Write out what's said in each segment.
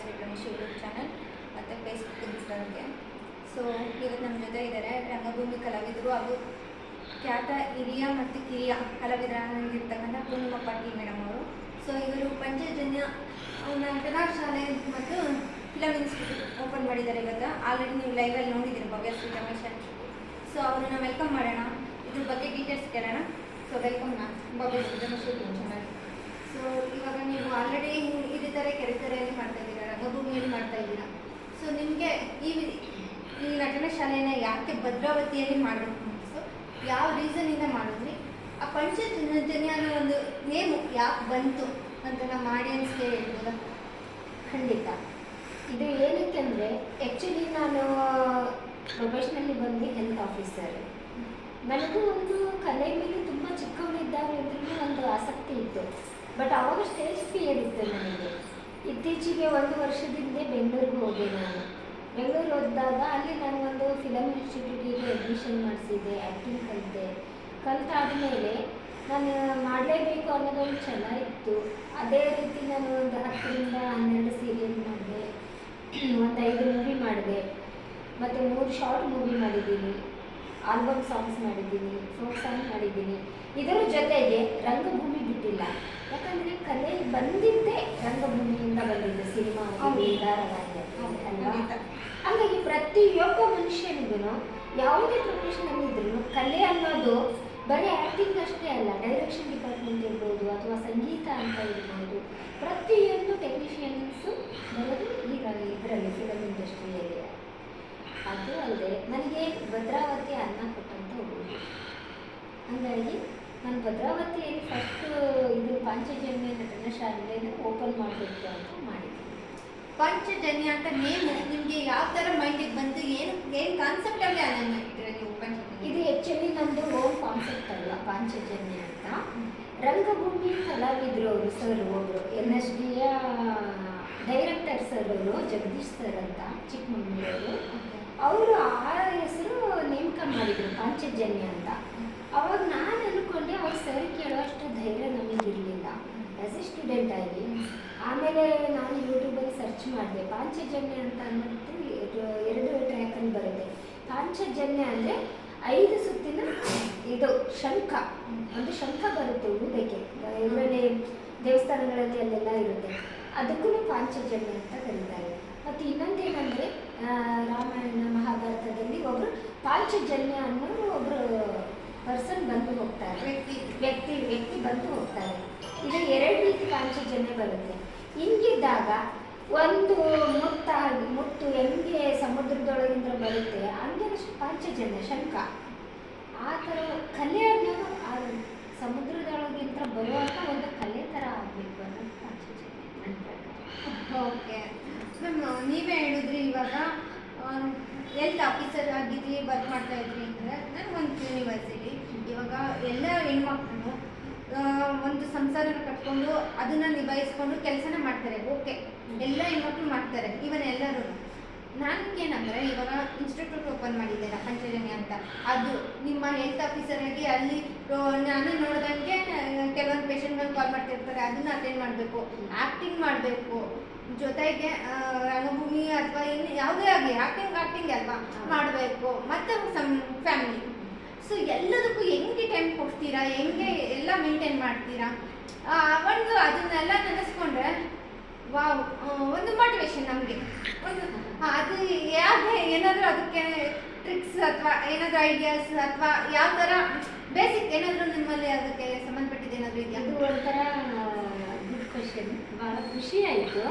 Shri Ramesh YouTube channel ಮತ್ತು Facebook ಇನ್ಸ್ಟಾಗ್ರಾಮ್ಗೆ so ಇವತ್ತು ನಮ್ಮ ಜೊತೆ ಇದ್ದಾರೆ ರಂಗಭೂಮಿ ಕಲಾವಿದರು ಅದು ಖ್ಯಾತ ಹಿರಿಯ ಮತ್ತು ಕಿರಿಯ ಕಲಾವಿದರಾಗಿರ್ತಕ್ಕಂಥ ಪೂರ್ಣಿಮಾ ಪಾಟೀಲ್ ಮೇಡಮ್ ಅವರು. ಸೊ ಇವರು ಪಂಚಜನ್ಯ ಕಲಾ ಶಾಲೆ ಮತ್ತು ಫಿಲಮ್ ಇನ್ಸ್ಟಿಟ್ಯೂಟ್ ಓಪನ್ ಮಾಡಿದ್ದಾರೆ ಇವತ್ತು. ಆಲ್ರೆಡಿ ನೀವು ಲೈವಲ್ಲಿ ನೋಡಿದ್ದೀರಿ ಭವ್ಯ ಶ್ರೀ ರಮೇಶ್ ಸೊ ಅವ್ರನ್ನ ವೆಲ್ಕಮ್ ಮಾಡೋಣ. ಇದ್ರ ಬಗ್ಗೆ ಡೀಟೇಲ್ಸ್ ಕೇಳೋಣ. So welcome Bhavya Shri Ramesh so ಇವಾಗ ನೀವು ಆಲ್ರೆಡಿ ಇದೇ ಥರ ಕೆರೆಕೆರೆಯಲ್ಲಿ ಮಾಡ್ತಾ ಇದ್ದೀರಾ? ರಂಗಭೂಮಿಯಲ್ಲಿ ಮಾಡ್ತಾ ಇದ್ದೀರಾ? ಸೊ ನಿಮಗೆ ಈ ಈ ನಟನ ಶಾಲೆಯನ್ನು ಯಾಕೆ ಭದ್ರಾವತಿಯಲ್ಲಿ ಮಾಡಬೇಕು ಸೊ, ಯಾವ ರೀಸನಿಂದ ಮಾಡಿದ್ರಿ? ಆ ಪಂಚಜನ್ಯ ಅನ್ನೋ ಒಂದು ನೇಮು ಯಾಕೆ ಬಂತು ಅಂತ ನಮ್ಮ ಆಡಿಯನ್ಸ್ಗೆ ಹೇಳ್ಬೋದಾ ಖಂಡಿತ. ಇದು ಏನಕ್ಕೆ ಅಂದರೆ ಆ್ಯಕ್ಚುಲಿ ನಾನು ಪ್ರೊಫೆಷ್ನಲ್ಲಿ ಬಂದು ಹೆಲ್ತ್ ಆಫೀಸರ್ ನನಗೂ ಒಂದು ಕಲೆ ಮೇಲೆ ತುಂಬ ಚಿಕ್ಕವಳಿದ್ದಾಗಲಿಂದ್ರೂ ಒಂದು ಆಸಕ್ತಿ ಇತ್ತು. ಬಟ್ ಆವಾಗ ಸ್ಟೇಜ್ ಫಿಯರ್ ಇತ್ತು ನನಗೆ. ಇತ್ತೀಚೆಗೆ ಒಂದು ವರ್ಷದಿಂದ ಬೆಂಗಳೂರಿಗೆ ಹೋದೆ ನಾನು. ಬೆಂಗಳೂರು ಹೋದಾಗ ಅಲ್ಲಿ ನಾನು ಒಂದು ಫಿಲಮ್ ಇನ್ಸ್ಟಿಟ್ಯೂಟಿಗೆ ಅಡ್ಮಿಷನ್ ಮಾಡಿಸಿದ್ದೆ ಆ್ಯಕ್ಟಿಂಗ್ ಕಲಿತೆ. ಕಲಿತಾದ ಮೇಲೆ ನಾನು ಮಾಡಲೇಬೇಕು ಅನ್ನೋದೊಂದು ಇತ್ತು. ಅದೇ ರೀತಿ ನಾನು ಒಂದು ಹತ್ತರಿಂದ ಹನ್ನೆರಡು ಸೀರಿಯಲ್ ಮಾಡಿದೆ, ಒಂದು ಐದು ಮೂವಿ ಮಾಡಿದೆ. ಮತ್ತು ಮೂರು ಶಾರ್ಟ್ ಮೂವಿ ಮಾಡಿದ್ದೀನಿ. ಆಲ್ಬಮ್ ಸಾಂಗ್ಸ್ ಮಾಡಿದ್ದೀನಿ ಫೋಕ್ ಸಾಂಗ್ ಮಾಡಿದ್ದೀನಿ. ಇದರ ಜೊತೆಗೆ ರಂಗಭೂಮಿ ಬಿಟ್ಟಿಲ್ಲ. ಯಾಕಂದರೆ ಕಲೆ ಬಂದಿದ್ದೇ ರಂಗಭೂಮಿಯಿಂದ ಬಂದಿದ್ದು ಸಿನಿಮಾ ಅಲ್ವಾ. ಹಾಗಾಗಿ ಪ್ರತಿಯೊಬ್ಬ ಮನುಷ್ಯನಿಗೂ ಯಾವುದೇ ಪ್ರೊಫೆಷನ್ ಇದ್ರೂ ಕಲೆ ಅನ್ನೋದು ಬರೀ ಆ್ಯಕ್ಟಿಂಗ್ ಅಷ್ಟೇ ಅಲ್ಲ ಡೈರೆಕ್ಷನ್ ಡಿಪಾರ್ಟ್ಮೆಂಟ್ ಇರ್ಬೋದು ಅಥವಾ ಸಂಗೀತ ಅಂತ ಇರ್ಬೋದು ಪ್ರತಿಯೊಂದು ಟೆಕ್ನಿಷಿಯನ್ಸು ಬರೋದು ಈಗ ಇದರಲ್ಲಿ ಫಿಲಮ್ ಇಂಡಸ್ಟ್ರಿಯಲ್ಲಿ ಅದು ಅಲ್ಲದೆ ನನಗೆ ಭದ್ರಾವತಿ ಅನ್ನ ಕೊಟ್ಟಂಥ ಊರು ಹಾಗಾಗಿ ನಾನು ಭದ್ರಾವತಿಯಲ್ಲಿ ಫಸ್ಟು ಇದು ಪಾಂಚಜನ್ಯ ನಟನ ಓಪನ್ ಮಾಡಬೇಕು ಅಂತ ಮಾಡಿದ್ದೀನಿ. ಪಂಚಜನ್ಯ ಅಂತ ನೇಮು ನಿಮಗೆ ಯಾವ ಥರ ಮೈಂಡಿಗೆ ಬಂತು? ಏನು ಏನು ಕಾನ್ಸೆಪ್ಟಲ್ಲಿ ಅನ್ನ ನೀವು ಪಂಚಜನ್ಯ? ಇದು ಆ್ಯಕ್ಚುಲಿ ನಮ್ಮದು ಓಮ್ ಕಾನ್ಸೆಪ್ಟ್ ಅಲ್ಲ ಪಂಚಜನ್ಯ ಅಂತ. ರಂಗಭೂಮಿ ಕಲಾವಿದರು ಅವರು ಸರ್ ಒಬ್ಬರು ಎನ್ ಎಸ್ ಡಿಯ ಡೈರೆಕ್ಟರ್ ಸರ್ ಅವರು ಜಗದೀಶ್ ಸರ್ ಅಂತ ಚಿಕ್ಕಮಗಳೂರು. ಅವರು ಆ ಹೆಸರು ನೇಮಕ ಮಾಡಿದರು, ಪಾಂಚಜನ್ಯ ಅಂತ. ಅವಾಗ ನಾನು ಅಂದ್ಕೊಂಡೆ ಅವ್ರ ಸರ್ ಕೇಳೋಷ್ಟು ಧೈರ್ಯ ನಮಗಿರಲಿಲ್ಲ ಆ್ಯಸ್ ಎ ಸ್ಟೂಡೆಂಟ್ ಆಗಿ. ಆಮೇಲೆ ನಾನು ಯೂಟ್ಯೂಬಲ್ಲಿ ಸರ್ಚ್ ಮಾಡಿದೆ. ಪಾಂಚಜನ್ಯ ಅಂತ ಅಂದ್ಬಿಟ್ಟು ಎರಡು ಟ್ರ್ಯಾಕಲ್ಲಿ ಬರುತ್ತೆ. ಪಾಂಚಜನ್ಯ ಅಂದರೆ ಐದು ಸುತ್ತಿನ ಇದು ಶಂಖ. ಒಂದು ಶಂಖ ಬರುತ್ತೆ ಊದಕ್ಕೆ. ಇದರಲ್ಲಿ ದೇವಸ್ಥಾನಗಳಲ್ಲಿ ಅಲ್ಲೆಲ್ಲ ಇರುತ್ತೆ. ಅದಕ್ಕೂ ಪಾಂಚಜನ್ಯ ಅಂತ ಕರೀತಾರೆ. ಮತ್ತು ಇನ್ನೊಂದೇನೆಂದರೆ ಪಾಂಚಜನ್ಯ ಅನ್ನೋ ಒಬ್ಬರು ಪರ್ಸನ್ ಬಂದು ಹೋಗ್ತಾರೆ. ವ್ಯಕ್ತಿ ವ್ಯಕ್ತಿ ವ್ಯಕ್ತಿ ಬಂದು ಹೋಗ್ತಾರೆ. ಇದು ಎರಡು ರೀತಿ ಪಾಂಚಜನ್ಯ ಬರುತ್ತೆ. ಹಿಂಗಿದ್ದಾಗ ಒಂದು ಮುತ್ತ, ಮುತ್ತು ಹೆಂಗೆ ಸಮುದ್ರದೊಳಗಿಂದ ಬರುತ್ತೆ, ಹಂಗೆ ಪಾಂಚಜನ್ಯ ಶಂಖ. ಆ ಥರ ಕಲೆ ಅನ್ನೋದು ಆ ಸಮುದ್ರದೊಳಗಿಂದ ಬರುವಂಥ ಒಂದು ಕಲೆ ಥರ ಆಗಬೇಕು ಅನ್ನೋದು ಪಾಂಚಜನ್ಯ ನನ್ನ ಪ್ರಕಾರ ಓಕೆ ಮ್ಯಾಮ್ ನೀವೇ ಹೇಳಿದ್ರಿ ಇವಾಗ ಹೆಲ್ತ್ ಆಫೀಸರ್ ಆಗಿದ್ರಿ ವರ್ಕ್ ಮಾಡ್ತಾ ಇದ್ರಿ ಅಂದರೆ ನಾನು ಒಂದು ಯೂನಿವರ್ಸಿಟಿ ಇವಾಗ ಎಲ್ಲ ಹೆಣ್ಮಕ್ಳು ಆ, ಒಂದು ಸಂಸಾರನ ಕಟ್ಕೊಂಡು ಅದನ್ನ ನಿಭಾಯಿಸ್ಕೊಂಡು ಕೆಲಸನ ಮಾಡ್ತಾರೆ, ಓಕೆ. ಎಲ್ಲ ಹೆಣ್ಮಕ್ಳು ಮಾಡ್ತಾರೆ ಇವನ್ ಎಲ್ಲರೂ ನನಗೇನಂದ್ರೆ, ಇವಾಗ ಇನ್ಸ್ಟಿಟ್ಯೂಟ್ ಓಪನ್ ಮಾಡಿದ್ದೀರಾ ಪಂಚಜನ್ಯ ಅಂತ. ಅದು ನಿಮ್ಮ ಹೆಲ್ತ್ ಆಫೀಸರ್ ಆಗಿ ಅಲ್ಲಿ ನಾನು ನೋಡ್ದಂಗೆ ಕೆಲವೊಂದು ಪೇಷಂಟ್ಗಳು ಕಾಲ್ ಮಾಡ್ತಿರ್ತಾರೆ, ಅದನ್ನ ಅಟೆಂಡ್ ಮಾಡಬೇಕು ಆಕ್ಟಿಂಗ್ ಮಾಡಬೇಕು. ಜೊತೆಗೆ ರಂಗಭೂಮಿ ಅಥವಾ ಇನ್ನು ಯಾವುದೇ ಆಗಲಿ ಆಕ್ಟಿಂಗ್ ಆಕ್ಟಿಂಗ್ ಅಲ್ವಾ, ಮಾಡಬೇಕು. ಮತ್ತೆ ಸಮ್ ಫ್ಯಾಮಿಲಿ ಸೊ ಎಲ್ಲದಕ್ಕೂ ಹೆಂಗೆ ಟೈಮ್ ಕೊಡ್ತೀರಾ, ಹೆಂಗೆ ಎಲ್ಲ ಮೇಂಟೈನ್ ಮಾಡ್ತೀರಾ? ಒಂದು ಅದನ್ನೆಲ್ಲ ನೆನೆಸ್ಕೊಂಡ್ರೆ ವಾವ್ ಒಂದು ಮೋಟಿವೇಶನ್ ನಮಗೆ. ಒಂದು ಅದು ಯಾವುದೇ ಏನಾದರೂ ಅದಕ್ಕೆ ಟ್ರಿಕ್ಸ್ ಅಥವಾ ಏನಾದರೂ ಐಡಿಯಾಸ್ ಅಥವಾ ಯಾವ ಥರ ಬೇಸಿಕ್ ಏನಾದರೂ ನಿಮ್ಮಲ್ಲಿ ಅದಕ್ಕೆ ಸಂಬಂಧಪಟ್ಟಿದ್ದು ಏನಾದರೂ ಇದೆಯಾ? ಅದು ಒಂಥರ ಗುಡ್ ಕ್ವಶನ್ ಭಾಳ ಖುಷಿ ಆಯಿತು.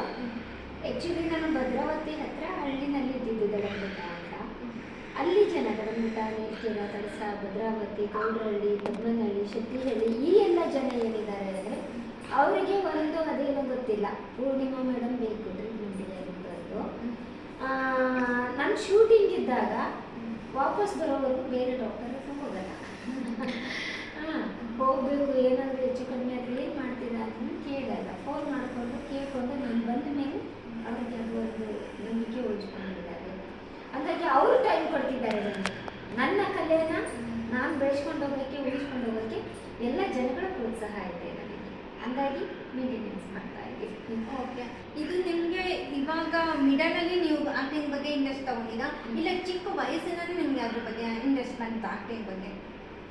ಆ್ಯಕ್ಚುಲಿ ನಾನು ಭದ್ರಾವತಿ ಹತ್ರ ಹಳ್ಳಿನಲ್ಲಿ ಇದ್ದಿದ್ದು ಅಂತ. ಅಲ್ಲಿ ಜನ ದಡಂಬೆಟ್ಟ ನೇರ್ಕೆರ ಕಳಸ, ಭದ್ರಾವತಿ, ಗೌಡ್ರಹಳ್ಳಿ, ಪದ್ಮನಹಳ್ಳಿ, ಶೆಟ್ಟಿಹಳ್ಳಿ, ಈ ಎಲ್ಲ ಜನ ಏನಿದ್ದಾರೆ ಅಂದರೆ ಅವರಿಗೆ ಒಂದು ಅದೇನೋ ಗೊತ್ತಿಲ್ಲ. ಪೂರ್ಣಿಮಾ ಮೇಡಮ್ ಬೇಕು ಟ್ರೀಟ್ಮೆಂಟ್ ಇರೋದು ನನ್ನ ಶೂಟಿಂಗ್ ಇದ್ದಾಗ ವಾಪಸ್ ಬರೋವರೆಗೂ ಬೇರೆ ಡಾಕ್ಟರ್ ಹತ್ರ ಹೋಗಲ್ಲ. ಹಾಂ, ಹೋಗಬೇಕು, ಏನಾದರೂ ಹೆಚ್ಚು ಕಡಿಮೆ ಆದರೆ ಏನು ಮಾಡ್ತೀರಾ ಅಂತ ಕೇಳಲ್ಲ. ಫೋನ್ ಮಾಡಿಕೊಂಡು ಕೇಳಿಕೊಂಡು ನಾನು ಬಂದ ಮೇಲೆ ಅವರಿಗೆ ಅದು ಒಂದು ನಂಬಿಕೆ ಉಳಿಸ್ಕೊಂಡಿದ್ದಾರೆ. ಅವರು ಟೈಮ್ ಕೊಡ್ತಿದ್ದಾರೆ ನನ್ನ ಕಲೆನ ನಾನು ಬೆಳೆಸ್ಕೊಂಡು ಹೋಗೋಕ್ಕೆ ಉಳಿಸ್ಕೊಂಡು ಹೋಗೋಕ್ಕೆ ಎಲ್ಲ ಜನಗಳ ಪ್ರೋತ್ಸಾಹ ಇದೆ ನನಗೆ ಹಂಗಾಗಿ ಮೇಂಟೆನೆನ್ಸ್ ಮಾಡ್ತಾ ಇದ್ದೀನಿ ಓಕೆ. ಇದು ನಿಮಗೆ ಇವಾಗ ಮಿಡಲಲ್ಲಿ ನೀವು ಆಕ್ಟಿಂಗ್ ಬಗ್ಗೆ ಇಂಟ್ರೆಸ್ಟ್ ತಗೊಂಡಿದ್ದ ಇಲ್ಲ ಚಿಕ್ಕ ವಯಸ್ಸಿನಲ್ಲಿ ನಿಮಗೆ ಅದ್ರ ಬಗ್ಗೆ ಇಂಟ್ರೆಸ್ಟ್ ಬಂತು ಆಕ್ಟಿಂಗ್ ಬಗ್ಗೆ?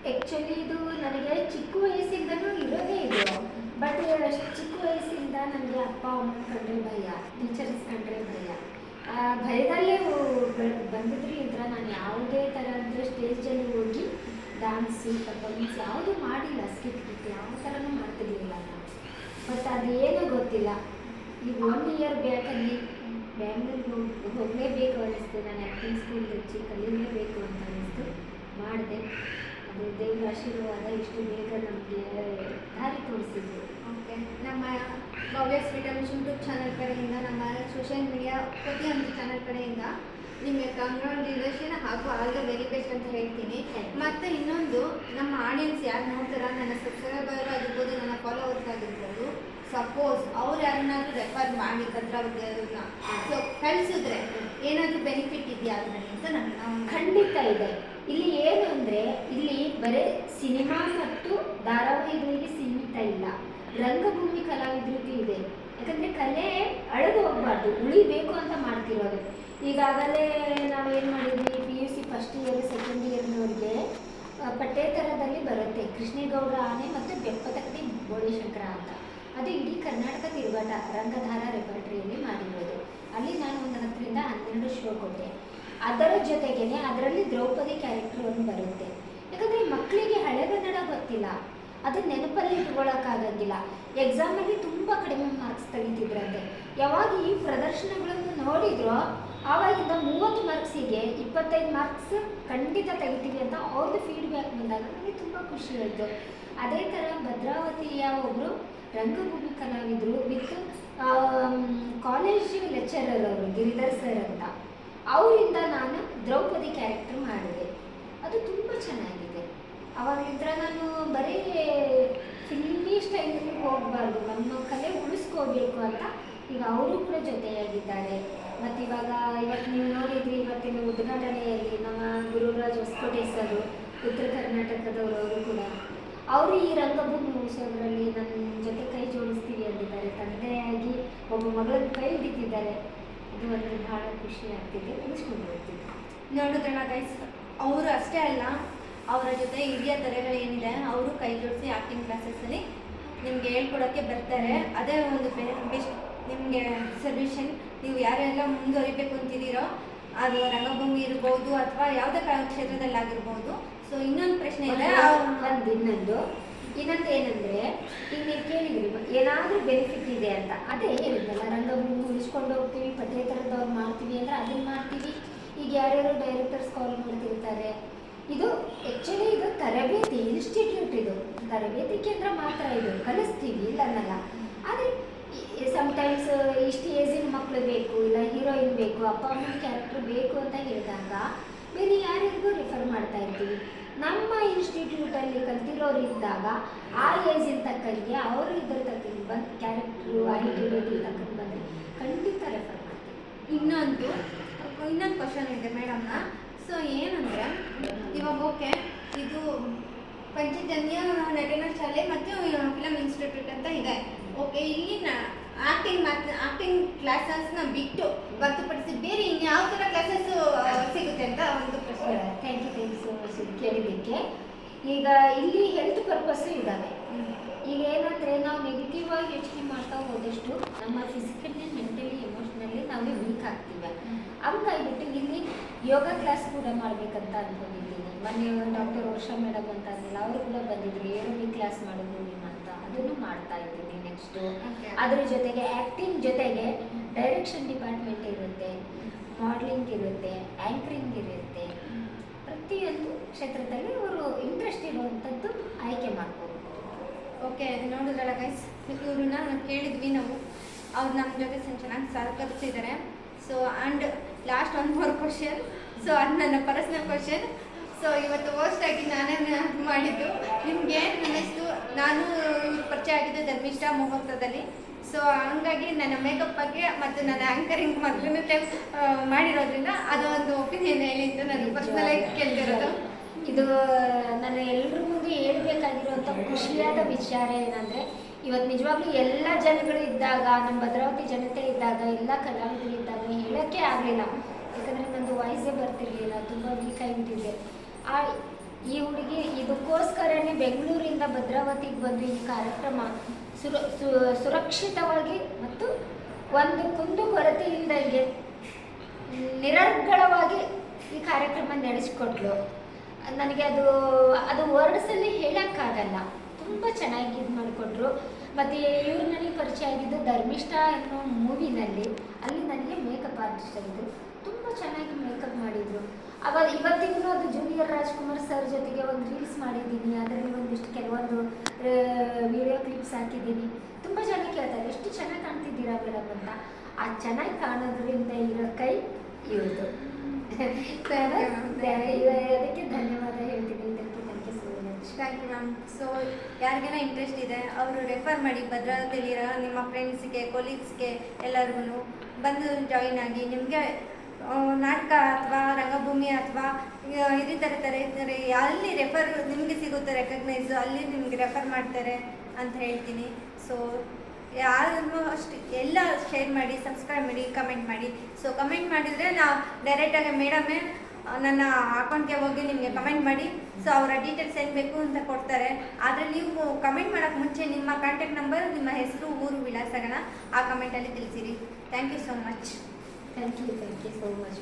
ಆ್ಯಕ್ಚುಲಿ ಇದು ನನಗೆ ಚಿಕ್ಕ ವಯಸ್ಸಿಂದನೂ ಇರೋದೇ ಇದು. ಬಟ್ ಚಿಕ್ಕ ವಯಸ್ಸಿಂದ ನನಗೆ ಅಪ್ಪ ಅಮ್ಮ ಕಂಡ್ರೆ ಭಯ. ಟೀಚರ್ಸ್ ಕಂಡ್ರೆ ಭಯ. ಭಯದಲ್ಲೇ ಬಂದಿದ್ರಿ ಬಂದಿದ್ರಿಂದ ನಾನು ಯಾವುದೇ ಥರ ಅಂದರೆ ಸ್ಟೇಜಲ್ಲಿ ಹೋಗಿ ಡ್ಯಾನ್ಸು ಪರ್ಫಾರ್ಮೆನ್ಸ್ ಯಾವುದೂ ಮಾಡಿಲ್ಲ ಸ್ಕಿಟ್ ಗಿಟ್ ಯಾವ ಥರನೂ ಮಾಡ್ತಿರ್ಲಿಲ್ಲ ನಾನು. ಬಟ್ ಏನೂ ಗೊತ್ತಿಲ್ಲ. ಈಗ ಒನ್ ಇಯರ್ ಬ್ಯಾಕಲ್ಲಿ ಬ್ಯಾಂಗ್ಳೂರಿಗೆ ಹೋಗಿ, ಹೋಗಲೇಬೇಕು ಅನ್ನಿಸ್ತು. ನಾನು ಆ್ಯಕ್ಟಿಂಗ್ ಸ್ಕೂಲ್ ಹಚ್ಚಿ ಕಲೀಲೇಬೇಕು ಅಂತ ಅನ್ನಿಸ್ತು. ಮಾಡಿದೆ. ಅದು ದೇವರ ಆಶೀರ್ವಾದ ಇಷ್ಟು ಬೇಗ ನಮಗೆ ದಾರಿ ತೋರಿಸಿದ್ರು. ಓಕೆ ನಮ್ಮ ಭವ್ಯ ವಿಟಮಿನ್ಸ್ ಯೂಟ್ಯೂಬ್ ಚಾನಲ್ ಕಡೆಯಿಂದ, ನಮ್ಮ ಸೋಷಿಯಲ್ ಮೀಡಿಯಾ ಪ್ರತಿಯೊಂದು ಚಾನಲ್ ಕಡೆಯಿಂದ ನಿಮಗೆ ಕಂಗ್ರಾಚುಲೇಷನ್ ಹಾಗೂ ಆಲ್ ದ ವೆರಿ ಬೆಸ್ಟ್ ಅಂತ ಹೇಳ್ತೀನಿ. ಮತ್ತು ಇನ್ನೊಂದು, ನಮ್ಮ ಆಡಿಯನ್ಸ್ ಯಾರು ನೋಡ್ತಾರ ನನ್ನ ಸಬ್ಸ್ಕ್ರೈಬರ್ ಆಗಿರ್ಬೋದು, ನನ್ನ ಫಾಲೋವರ್ಸ್ ಆಗಿರ್ಬೋದು ಸಪೋಸ್ ಅವ್ರು ಯಾರನ್ನಾದ್ರೂ ರೆಫರ್ ಮಾಡಿ ತಂತ್ರಜ್ಞಾನ ಸೊ ಕಳಿಸಿದ್ರೆ ಏನಾದರೂ ಬೆನಿಫಿಟ್ ಇದೆಯಾ ಅದರಲ್ಲಿ ಅಂತ ನನ್ನ ಖಂಡಿತ ಇದೆ. ಇಲ್ಲಿ ಏನು ಅಂದರೆ, ಇಲ್ಲಿ ಬರೀ ಸಿನಿಮಾ ಮತ್ತು ಧಾರಾವಾಹಿಗಳಿಗೆ ಸೀಮಿತ ಇಲ್ಲ. ರಂಗಭೂಮಿ ಕಲಾವಿದರಿಗೂ ಇದೆ. ಯಾಕಂದರೆ ಕಲೆ ಅಳೆದು ಹೋಗ್ಬಾರ್ದು, ಉಳಿಬೇಕು ಅಂತ ಮಾಡ್ತಿರೋದು. ಈಗಾಗಲೇ ನಾವೇನು ಮಾಡಿದ್ವಿ P U C first year second ಇಯರ್ನವ್ರಿಗೆ ಪಠ್ಯೇತರದಲ್ಲಿ ಬರುತ್ತೆ. ಕೃಷ್ಣೇಗೌಡ ಆನೆ ಮತ್ತು ಬೆಪ್ಪತಕ್ಕಡಿ ಬೋಳೇಶಂಕರ ಅಂತ. ಅದು ಇಡೀ ಕರ್ನಾಟಕ ತಿರುಗಾಟ ರಂಗಧಾರ ರೆಪರ್ಟ್ರಿಯಲ್ಲಿ ಮಾಡಿರೋದು. ಅಲ್ಲಿ ನಾನು ಒಂದು ಹತ್ತರಿಂದ ಹನ್ನೆರಡು ಶೋ ಕೊಟ್ಟೆ. ಅದರ ಜೊತೆಗೇನೆ ಅದರಲ್ಲಿ ದ್ರೌಪದಿ ಕ್ಯಾರೆಕ್ಟರ್ ಒಂದು ಬರುತ್ತೆ. ಯಾಕಂದರೆ ಮಕ್ಕಳಿಗೆ ಹಳೆಗನ್ನಡ ಗೊತ್ತಿಲ್ಲ. ಅದು ನೆನಪಲ್ಲಿ ಇಟ್ಕೊಳ್ಳೋಕ್ಕಾಗಂಗಿಲ್ಲ ಎಕ್ಸಾಮಲ್ಲಿ ತುಂಬ ಕಡಿಮೆ ಮಾರ್ಕ್ಸ್ ತೆಗಿತಿದ್ರಂತೆ. ಯಾವಾಗ ಈ ಪ್ರದರ್ಶನಗಳನ್ನು ನೋಡಿದ್ರೋ ಆವಾಗಿಂದ ಮೂವತ್ತು ಮಾರ್ಕ್ಸಿಗೆ ಇಪ್ಪತ್ತೈದು ಮಾರ್ಕ್ಸ್ ಖಂಡಿತ ತೆಗಿತೀವಿ ಅಂತ ಅವ್ರದ್ದು ಫೀಡ್ಬ್ಯಾಕ್ ಬಂದಾಗ ನನಗೆ ತುಂಬ ಖುಷಿ ಆಯಿತು. ಅದೇ ಥರ ಭದ್ರಾವತಿಯ ಒಬ್ಬರು ರಂಗಭೂಮಿ ಕಲಾವಿದರು ವಿತ್ ಕಾಲೇಜ್ ಲೆಕ್ಚರರ್ ಅವರು ಗಿರಿಧರ್ ಸರ್ ಅಂತ. ಅವರಿಂದ ನಾನು ದ್ರೌಪದಿ ಕ್ಯಾರೆಕ್ಟರ್ ಮಾಡಿದೆ. ಅದು ತುಂಬ ಚೆನ್ನಾಗಿದೆ. ಅವಾಗಿಂದ ನಾನು ಬರೀ ಫಿಲ್ಮಿ ಟೈಮಲ್ಲಿ ಹೋಗಬಾರ್ದು. ನಮ್ಮ ಕಲೆ ಉಳಿಸ್ಕೋಬೇಕು ಅಂತ ಈಗ ಅವರು ಕೂಡ ಜೊತೆಯಾಗಿದ್ದಾರೆ. ಮತ್ತು ಇವಾಗ ಇವತ್ತು ನೀವು ನೋಡಿದ್ರಿ ಇವತ್ತಿನ ಉದ್ಘಾಟನೆಯಲ್ಲಿ ನಮ್ಮ ಗುರುರಾಜ್ ಹೊಸಕೋಟೆ ಸರ್, ಉತ್ತರ ಕರ್ನಾಟಕದವರು ಅವರು ಕೂಡ. ಅವರು ಈ ರಂಗಭೂಮಿ ಉಳಿಸೋದ್ರಲ್ಲಿ ನನ್ನ ಜೊತೆ ಕೈ ಜೋಡಿಸ್ತೀವಿ ಅಂದಿದ್ದಾರೆ. ತಂದೆಯಾಗಿ ಒಬ್ಬ ಮಗಳನ್ನು ಕೈ ಹಿಡಿತಿದ್ದಾರೆ. ಇದು ಒಂದು ಭಾಳ ಖುಷಿ ಆಗ್ತಿದೆ. ಉಳಿಸ್ಕೊಂಡು ಹೋಗ್ತಿದ್ದೆ ನೋಡಿದ್ರಣ ಗೈಸ್ ಅವರು ಅಷ್ಟೇ ಅಲ್ಲ ಅವರ ಜೊತೆ ಹಿರಿಯ ತಲೆಗಳೇನಿದೆ ಅವರು ಕೈ ಜೋಡಿಸಿ ಆಕ್ಟಿಂಗ್ ಕ್ಲಾಸಸ್ಸಲ್ಲಿ ನಿಮಗೆ ಹೇಳ್ಕೊಡೋಕ್ಕೆ ಬರ್ತಾರೆ. ಅದೇ ಒಂದು ಬೆಸ್ಟ್ ನಿಮಗೆ ಸೊಲ್ಯೂಷನ್ ನೀವು ಯಾರೆಲ್ಲ ಮುಂದುವರಿಬೇಕು ಅಂತಿದ್ದೀರೋ, ಅದು ರಂಗಭೂಮಿ ಇರ್ಬೋದು ಅಥವಾ ಯಾವುದೇ ಕ್ಷೇತ್ರದಲ್ಲಾಗಿರ್ಬೋದು ಸೊ ಇನ್ನೊಂದು ಪ್ರಶ್ನೆ ಇದೆ. ಒಂದು ಇನ್ನೊಂದು. ಇನ್ನೊಂದು ಏನಂದ್ರೆ ಈಗ ನೀವು ಕೇಳಿದ್ರಿ ಏನಾದರೂ ಬೆನಿಫಿಟ್ ಇದೆ ಅಂತ. ಅದೇ ಹೇಳಿದ್ನಲ್ಲ, ರಂಗಭೂಮಿ ಉಳಿಸ್ಕೊಂಡು ಹೋಗ್ತೀವಿ ಪಠ್ಯೇತರದವ್ರು ಮಾಡ್ತೀವಿ ಅಂದ್ರೆ ಅದನ್ನ ಮಾಡ್ತೀವಿ. ಈಗ ಯಾರ್ಯಾರು ಡೈರೆಕ್ಟರ್ಸ್ ಕಾಲ್ ಮಾಡ್ತಿರ್ತಾರೆ. ಇದು ಆ್ಯಕ್ಚುಲಿ ಇದು ತರಬೇತಿ ಇನ್ಸ್ಟಿಟ್ಯೂಟ್ ಇದು. ತರಬೇತಿ ಕೇಂದ್ರ ಮಾತ್ರ ಇದು. ಕಲಿಸ್ತೀವಿ ಇಲ್ಲ ಅನ್ನಲ್ಲ ಆದರೆ ಸಮ್ಟೈಮ್ಸ್ ಇಷ್ಟು ಏಜಿನ ಮಕ್ಕಳು ಬೇಕು, ಇಲ್ಲ ಹೀರೋಯಿನ್ ಬೇಕು, ಅಪ್ಪ ಅಮ್ಮನ ಕ್ಯಾರೆಕ್ಟರ್ ಬೇಕು ಅಂತ ಹೇಳಿದಾಗ ಬೇರೆ ಯಾರಿಗೂ ರೆಫರ್ ಮಾಡ್ತಾ ಇರ್ತೀವಿ. ನಮ್ಮ ಇನ್ಸ್ಟಿಟ್ಯೂಟಲ್ಲಿ ಕಲ್ತಿರೋರು ಇದ್ದಾಗ ಆ ಏಜಿನ ತಕ್ಕಂಗೆ ಅವರು ಇದ್ರ ತಕ್ಕಂಗೆ ಬಂದು ಕ್ಯಾರೆಕ್ಟ್ರು ಐಡೆಂಟಿಟಿ ತಕ್ಕಂಗೆ ಬಂದರೆ ಖಂಡಿತ ರೆಫರ್ ಮಾಡ್ತೀವಿ. ಇನ್ನೊಂದು ಇನ್ನೊಂದು ಕ್ವಶನ್ ಇದೆ ಮೇಡಮ್ನ ಸೊ ಏನಂದರೆ ಇವಾಗ ಓಕೆ ಇದು ಪಂಚಜನ್ಯ ನಟನ ಶಾಲೆ ಮತ್ತು ಫಿಲಮ್ ಇನ್ಸ್ಟಿಟ್ಯೂಟ್ ಅಂತ ಇದೆ. ಓಕೆ ಇಲ್ಲಿ ಆಕ್ಟಿಂಗ್ ಮಾತ್ರ ಆಕ್ಟಿಂಗ್ ಕ್ಲಾಸಸ್ನ ಬಿಟ್ಟು ಹೊರತುಪಡಿಸಿ ಬೇರೆ ಇನ್ನು ಯಾವ ಥರ ಕ್ಲಾಸಸ್ ಸಿಗುತ್ತೆ ಅಂತ ಒಂದು ಪ್ರಶ್ನೆ. Thank you thank you so much ಕೇಳಿದ್ದಕ್ಕೆ. ಈಗ ಇಲ್ಲಿ ಹೆಲ್ತ್ ಪರ್ಪಸ್ಸು ಇದ್ದಾವೆ. ಈಗ ಏನಂದರೆ ನಾವು ನೆಗೆಟಿವ್ ಆಗಿ ಯೋಚನೆ ಮಾಡ್ತಾ ಹೋದಷ್ಟು ನಮ್ಮ ಫಿಸಿಕಲಿ ಮೆಂಟಲಿ ಎಮೋಷ್ನಲಿ ನಾವು ವೀಕ್ ಆಗ್ತೀವಿ. ಹಂಗಾಗ್ಬಿಟ್ಟು ಇಲ್ಲಿ ಯೋಗ ಕ್ಲಾಸ್ ಕೂಡ ಮಾಡಬೇಕಂತ ಅಂದ್ಕೊಂಡಿದ್ದೀನಿ ಮೊನ್ನೆ ಡಾಕ್ಟರ್ ವರ್ಷಾ ಮೇಡಮ್ ಅಂತ ಅಂದಿಲ್ಲ ಅವರು ಕೂಡ ಬಂದಿದ್ರು ಏರೋಬಿಕ್ ಕ್ಲಾಸ್ ಮಾಡೋದು ನಿಮ್ಮ ಅಂತ. ಅದನ್ನು ಮಾಡ್ತಾ ಇದ್ದೀನಿ ನೆಕ್ಸ್ಟು. ಅದ್ರ ಜೊತೆಗೆ ಆ್ಯಕ್ಟಿಂಗ್ ಜೊತೆಗೆ ಡೈರೆಕ್ಷನ್ ಡಿಪಾರ್ಟ್ಮೆಂಟ್ ಇರುತ್ತೆ ಮಾಡ್ಲಿಂಗ್ ಇರುತ್ತೆ ಆ್ಯಂಕರಿಂಗ್ ಇರುತ್ತೆ. ಪ್ರತಿಯೊಂದು ಕ್ಷೇತ್ರದಲ್ಲಿ ಅವರು ಇಂಟ್ರೆಸ್ಟ್ ಇರುವಂಥದ್ದು ಆಯ್ಕೆ ಮಾಡ್ಬೋದು. ಓಕೆ ನೋಡಿದ್ರಲ್ಲ ಗೈಸ್ ಇವ್ರನ್ನ ನಾವು ಕೇಳಿದ್ವಿ ನಾವು. ಅವ್ರು ನಮ್ಮ ಜೊತೆ ಚೆನ್ನಾಗಿ ಸಹಕರಿಸಿದ್ದಾರೆ. So and last one more question so ಅದು ನನ್ನ ಪರ್ಸ್ನಲ್ ಕ್ವಶನ್ ಸೊ ಇವತ್ತು ಹೋಸ್ಟ್ ಆಗಿ ನಾನೇ ಮಾಡಿದ್ದು. ನಿಮ್ಗೆ ಏನು ಅನ್ನಿಸ್ತು ನಾನು ಪರಿಚಯ ಆಗಿದ್ದು ಧರ್ಮಿಷ್ಠ ಮುಹೂರ್ತದಲ್ಲಿ. ಸೊ ಹಂಗಾಗಿ ನನ್ನ ಮೇಕಪ್ ಬಗ್ಗೆ ಮತ್ತು ನನ್ನ ಆ್ಯಂಕರಿಂಗ್ ಮೊದಲನೇ ಟೈಮ್ ಮಾಡಿರೋದ್ರಿಂದ ಅದು ಒಂದು ಒಪಿನಿಯನ್ ಹೇಳಿದ್ದು ನಾನು ಪರ್ಸ್ನಲಾಗಿ ಕೇಳ್ತಿರೋದು. ಇದು ನಾನು ಎಲ್ರಿಗೂ ಮುಂದೆ ಹೇಳ್ಬೇಕಾಗಿರುವಂಥ ಖುಷಿಯಾದ ವಿಚಾರ ಏನಂದರೆ ಇವತ್ತು ನಿಜವಾಗ್ಲೂ ಎಲ್ಲ ಜನಗಳು ಇದ್ದಾಗ, ನಮ್ಮ ಭದ್ರಾವತಿ ಜನತೆ ಇದ್ದಾಗ, ಎಲ್ಲ ಕಲಾವಿದರು ಇದ್ದಾಗ ಹೇಳೋಕ್ಕೆ ಆಗಲಿಲ್ಲ. ಯಾಕಂದರೆ ನಂದು ವಾಯ್ಸೇ ಬರ್ತಿರ್ಲಿಲ್ಲ, ತುಂಬ ವೀಕ್ ಆಗಿಬಿಟ್ಟಿದೆ. ಆ ಈ ಹುಡುಗಿ ಇದಕ್ಕೋಸ್ಕರನೇ ಬೆಂಗಳೂರಿಂದ ಭದ್ರಾವತಿಗೆ ಬಂದು ಈ ಕಾರ್ಯಕ್ರಮ ಸುರ ಸುರಕ್ಷಿತವಾಗಿ ಮತ್ತು ಒಂದು ಕುಂದು ಕೊರತೆ ಇಲ್ದಂಗೆ ನಿರರ್ಗಳವಾಗಿ ಈ ಕಾರ್ಯಕ್ರಮ ನಡೆಸಿಕೊಟ್ಲು. ನನಗೆ ಅದು ಅದು ವರ್ಡ್ಸಲ್ಲಿ ಹೇಳೋಕ್ಕಾಗಲ್ಲ. ತುಂಬ ಚೆನ್ನಾಗಿ ಇದು ಮಾಡಿಕೊಟ್ರು. ಮತ್ತು ಇವರು ನನಗೆ ಪರಿಚಯ ಆಗಿದ್ದು ಧರ್ಮಿಷ್ಠ ಅನ್ನೋ ಮೂವಿನಲ್ಲಿ ಅಲ್ಲಿ ನನಗೆ ಮೇಕಪ್ ಆರ್ಟಿಸ್ಟ್ ಆಗಿದ್ದರು ತುಂಬ ಚೆನ್ನಾಗಿ ಮೇಕಪ್ ಮಾಡಿದರು. ಅವಾಗ ಇವತ್ತಿಗೂ ಅದು ಜೂನಿಯರ್ ರಾಜ್ಕುಮಾರ್ ಸರ್ ಜೊತೆಗೆ ಒಂದು ರೀಲ್ಸ್ ಮಾಡಿದ್ದೀನಿ. ಅದರಲ್ಲಿ ಒಂದಿಷ್ಟು ಕೆಲವೊಂದು ವಿಡಿಯೋ ಕ್ಲಿಪ್ಸ್ ಹಾಕಿದ್ದೀನಿ. ತುಂಬ ಚೆನ್ನಾಗಿ ಕೇಳ್ತಾರೆ ಎಷ್ಟು ಚೆನ್ನಾಗಿ ಕಾಣ್ತಿದ್ದೀರಾ ಮೇಡಮ್ ಅಂತ? ಆ ಚೆನ್ನಾಗಿ ಕಾಣೋದ್ರಿಂದ ಇರೋ ಕೈ ಇವ್ರದ್ದು ಅದಕ್ಕೆ ಧನ್ಯವಾದ ಹೇಳ್ತೀನಿ ಇದಕ್ಕೆ thank you so ma'am so ಯಾರಿಗೇನ interest ಇದೆ, ಅವರು ರೆಫರ್ ಮಾಡಿ ಭದ್ರಾವತಿಯಲ್ಲಿರೋ ನಿಮ್ಮ ಫ್ರೆಂಡ್ಸ್ಗೆ ಕೊಲೀಗ್ಸ್ಗೆ ಎಲ್ಲರಿಗೂ ಬಂದು ಜಾಯಿನ್ ಆಗಿ ನಿಮಗೆ ನಾಟಕ ಅಥವಾ ರಂಗಭೂಮಿ ಅಥವಾ ಇದೇ ಥರ ಥರ ಇದ್ದಾರೆ ಅಲ್ಲಿ ರೆಫರ್ ನಿಮಗೆ ಸಿಗುತ್ತೆ ರೆಕಗ್ನೈಸು ಅಲ್ಲಿ ನಿಮಗೆ ರೆಫರ್ ಮಾಡ್ತಾರೆ ಅಂತ ಹೇಳ್ತೀನಿ. ಸೊ ಯಾರನ್ನು ಅಷ್ಟು, ಎಲ್ಲ ಶೇರ್ ಮಾಡಿ ಸಬ್ಸ್ಕ್ರೈಬ್ ಮಾಡಿ ಕಮೆಂಟ್ ಮಾಡಿ. ಸೊ ಕಮೆಂಟ್ ಮಾಡಿದರೆ ನಾವು ಡೈರೆಕ್ಟಾಗಿ ಮೇಡಮೇ ನನ್ನ ಅಕೌಂಟ್ಗೆ ಹೋಗಿ ನಿಮಗೆ ಕಮೆಂಟ್ ಮಾಡಿ. ಸೊ ಅವರ ಡೀಟೇಲ್ಸ್ ಏನು ಬೇಕು ಅಂತ ಕೊಡ್ತಾರೆ. ಆದರೆ ನೀವು ಕಮೆಂಟ್ ಮಾಡೋಕ್ಕೆ ಮುಂಚೆ ನಿಮ್ಮ ಕಾಂಟ್ಯಾಕ್ಟ್ ನಂಬರ್ ನಿಮ್ಮ ಹೆಸರು, ಊರು ವಿಳಾಸಗಳನ್ನ ಆ ಕಮೆಂಟಲ್ಲಿ ತಿಳಿಸಿರಿ. Thank you so much thank you thank you so much